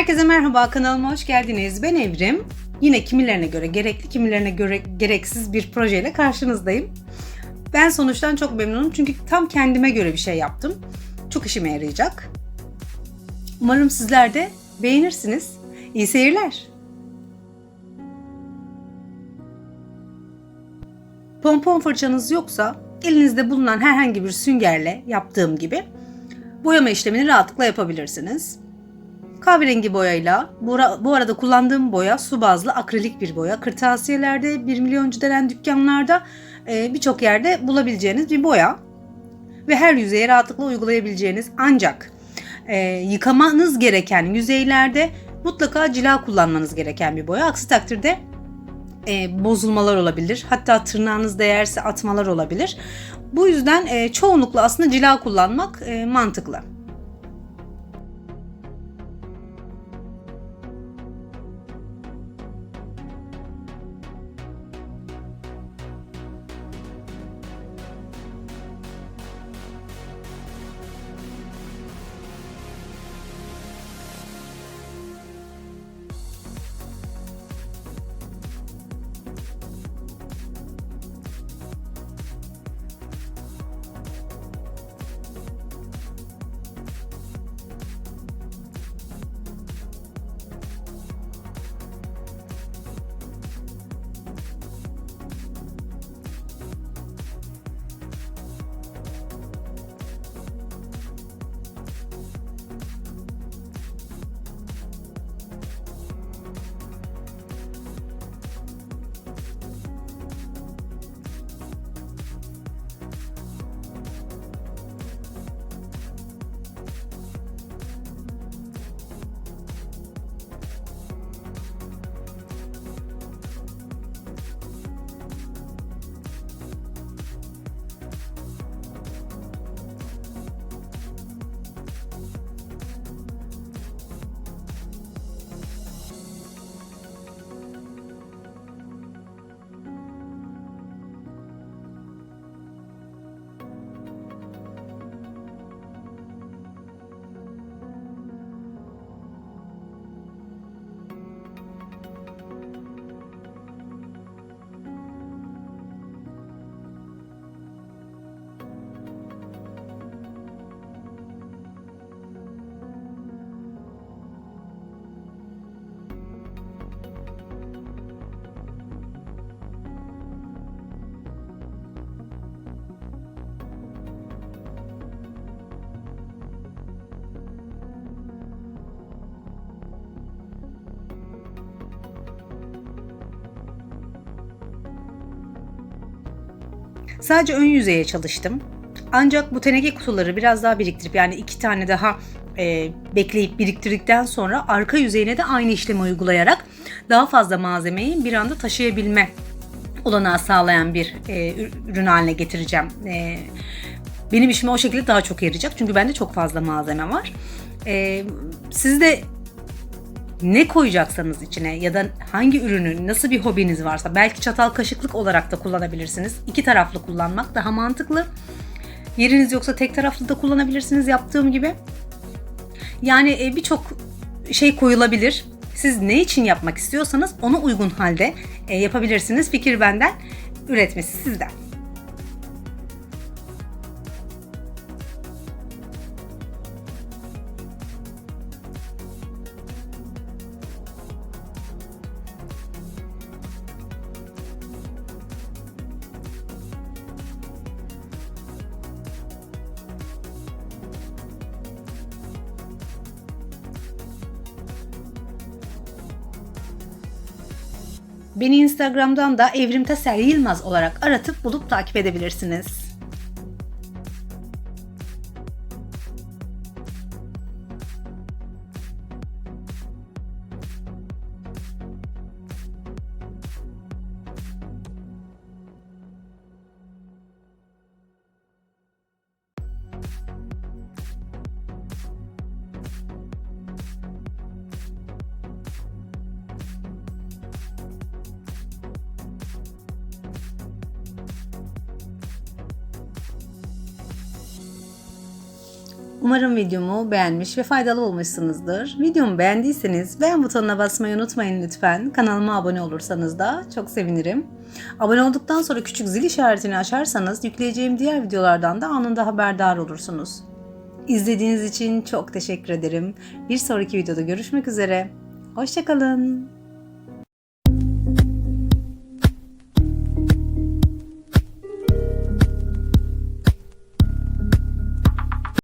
Herkese merhaba kanalıma hoş geldiniz. Ben Evrim. Yine kimilerine göre gerekli, kimilerine göre gereksiz bir projeyle karşınızdayım. Ben sonuçtan çok memnunum çünkü tam kendime göre bir şey yaptım. Çok işime yarayacak. Umarım sizler de beğenirsiniz. İyi seyirler. Pompon fırçanız yoksa elinizde bulunan herhangi bir süngerle yaptığım gibi boyama işlemini rahatlıkla yapabilirsiniz. Kahverengi boyayla, bu, ara- bu arada kullandığım boya su bazlı akrilik bir boya. Kırtasiyelerde, 1 milyoncu denen dükkanlarda e, birçok yerde bulabileceğiniz bir boya. Ve her yüzeye rahatlıkla uygulayabileceğiniz ancak e, yıkamanız gereken yüzeylerde mutlaka cila kullanmanız gereken bir boya. Aksi takdirde e, bozulmalar olabilir. Hatta tırnağınız değerse atmalar olabilir. Bu yüzden e, çoğunlukla aslında cila kullanmak e, mantıklı. Sadece ön yüzeye çalıştım. Ancak bu teneke kutuları biraz daha biriktirip yani iki tane daha e, bekleyip biriktirdikten sonra arka yüzeyine de aynı işlemi uygulayarak daha fazla malzemeyi bir anda taşıyabilme olanağı sağlayan bir e, ürün haline getireceğim. E, benim işime o şekilde daha çok yarayacak çünkü bende çok fazla malzeme var. E, siz de ne koyacaksanız içine ya da hangi ürünü nasıl bir hobiniz varsa belki çatal kaşıklık olarak da kullanabilirsiniz. İki taraflı kullanmak daha mantıklı. Yeriniz yoksa tek taraflı da kullanabilirsiniz yaptığım gibi. Yani e, birçok şey koyulabilir. Siz ne için yapmak istiyorsanız ona uygun halde e, yapabilirsiniz. Fikir benden, üretmesi sizden. Beni Instagram'dan da Evrim Taser Yılmaz olarak aratıp bulup takip edebilirsiniz. Umarım videomu beğenmiş ve faydalı olmuşsunuzdur. Videomu beğendiyseniz beğen butonuna basmayı unutmayın lütfen. Kanalıma abone olursanız da çok sevinirim. Abone olduktan sonra küçük zil işaretini açarsanız yükleyeceğim diğer videolardan da anında haberdar olursunuz. İzlediğiniz için çok teşekkür ederim. Bir sonraki videoda görüşmek üzere. Hoşçakalın.